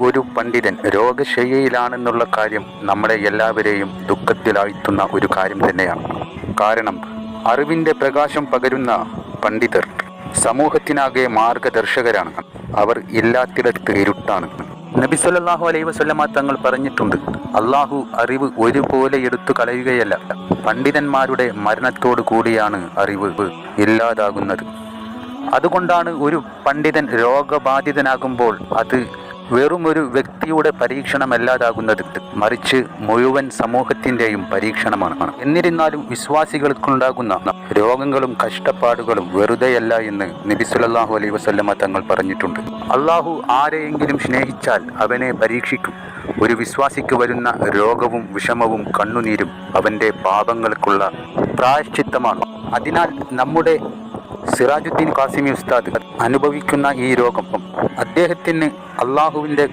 ഒരു പണ്ഡിതൻ രോഗശയ്യയിലാണെന്നുള്ള കാര്യം നമ്മളെ എല്ലാവരെയും ദുഃഖത്തിലാഴ്ത്തുന്ന ഒരു കാര്യം തന്നെയാണ്. കാരണം അറിവിന്റെ പ്രകാശം പകരുന്ന പണ്ഡിതർ സമൂഹത്തിനാകെ മാർഗദർശകരാണ്. അവർ ഇല്ലാത്തിടത്ത് ഇരുട്ടാണ്. നബി സല്ലല്ലാഹു അലൈഹി വസല്ലമ തങ്ങൾ പറഞ്ഞിട്ടുണ്ട് അള്ളാഹു അറിവ് ഒരുപോലെ എടുത്തു കളയുകയല്ല. പണ്ഡിതന്മാരുടെ മരണത്തോടു കൂടിയാണ് അറിവ് ഇല്ലാതാകുന്നത്. അതുകൊണ്ടാണ് ഒരു പണ്ഡിതൻ രോഗബാധിതനാകുമ്പോൾ അത് വെറും ഒരു വ്യക്തിയുടെ പരീക്ഷണമല്ലാതാകുന്നത് മറിച്ച് മുഴുവൻ സമൂഹത്തിന്റെയും പരീക്ഷണമാണ്. എന്നിരുന്നാലും വിശ്വാസികൾക്കുണ്ടാകുന്ന രോഗങ്ങളും കഷ്ടപ്പാടുകളും വെറുതെയല്ല എന്ന് നബി സല്ലല്ലാഹു അലൈഹി വസല്ലമ തങ്ങൾ പറഞ്ഞിട്ടുണ്ട്. അള്ളാഹു ആരെയെങ്കിലും സ്നേഹിച്ചാൽ അവനെ പരീക്ഷിക്കും. ഒരു വിശ്വാസിക്ക് വരുന്ന രോഗവും വിഷമവും കണ്ണുനീരും അവന്റെ പാപങ്ങൾക്കുള്ള പ്രായശ്ചിത്തമാണ്. അതിനാൽ നമ്മുടെ സിറാജുദ്ദീൻ കാസിമി ഉസ്താദ് അനുഭവിക്കുന്ന ഈ രോഗം. അദ്ദേഹത്തിന് അള്ളാഹുവിന്റെ